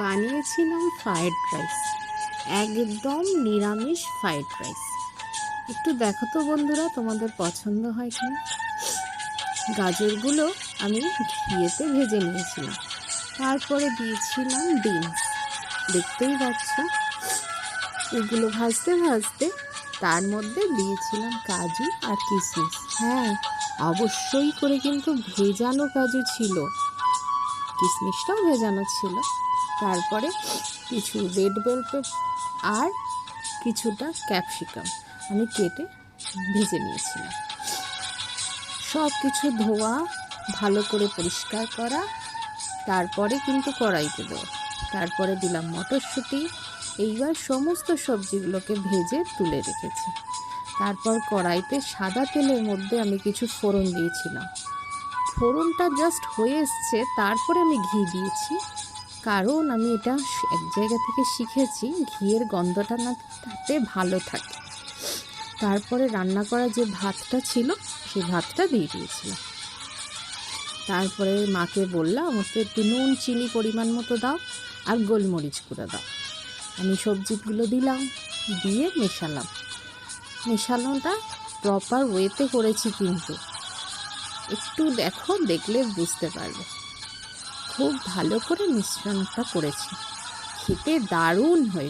বানিয়েছিলাম fried rice একদম নিরামিষ ফ্রায়েড রাইস একটু দেখো তো বন্ধুরা, তোমাদের পছন্দ হয় কিনা? গাজরগুলো আমি ঘিয়েতে ভেজে নিয়েছিলাম। তারপরে দিয়েছিলাম ডিম দেখতেই পাচ্ছ? এগুলো ভাজতে ভাজতে তার মধ্যে দিয়েছিলাম কাজু আর কিশমিশ হ্যাঁ অবশ্যই করে কিন্তু ভেজানো কাজু ছিল। কিশমিশটাও ভেজানো ছিল। তারপরে কিছু রেড বেল আর কিছুটা ক্যাপসিকাম আমি কেটে ভেজে নিয়েছিলাম। সব কিছু ধোয়া, ভালো করে পরিষ্কার করা, তারপরে কিন্তু কড়াইতে দেবো। তারপরে দিলাম মটরশুঁটি, এইবার সমস্ত সবজিগুলোকে ভেজে তুলে রেখেছি। তারপর কড়াইতে সাদা তেলের মধ্যে আমি কিছু ফোড়ন দিয়েছিলাম। ফোড়নটা জাস্ট হয়ে এসছে, তারপরে আমি ঘি দিয়েছি। কারণ আমি এটা এক জায়গা থেকে শিখেছি, ঘিয়ের গন্ধটা না তাতে ভালো থাকে। তারপরে রান্না করা যে ভাতটা ছিল, সেই ভাতটা দিয়ে দিয়েছিলাম। তারপরে মাকে বললাম ওতে একটু নুন, চিনি পরিমাণ মতো দাও আর গোলমরিচ গুঁড়ো দাও। আমি সবজিগুলো দিলাম, দিয়ে মেশালাম। মেশানোটা প্রপার ওয়েতে করেছি কিন্তু। একটু দেখো দেখলে বুঝতে পারবে। খুব ভালো করে মিশ্রণটা করেছি। খেতে দারুণ হয়ে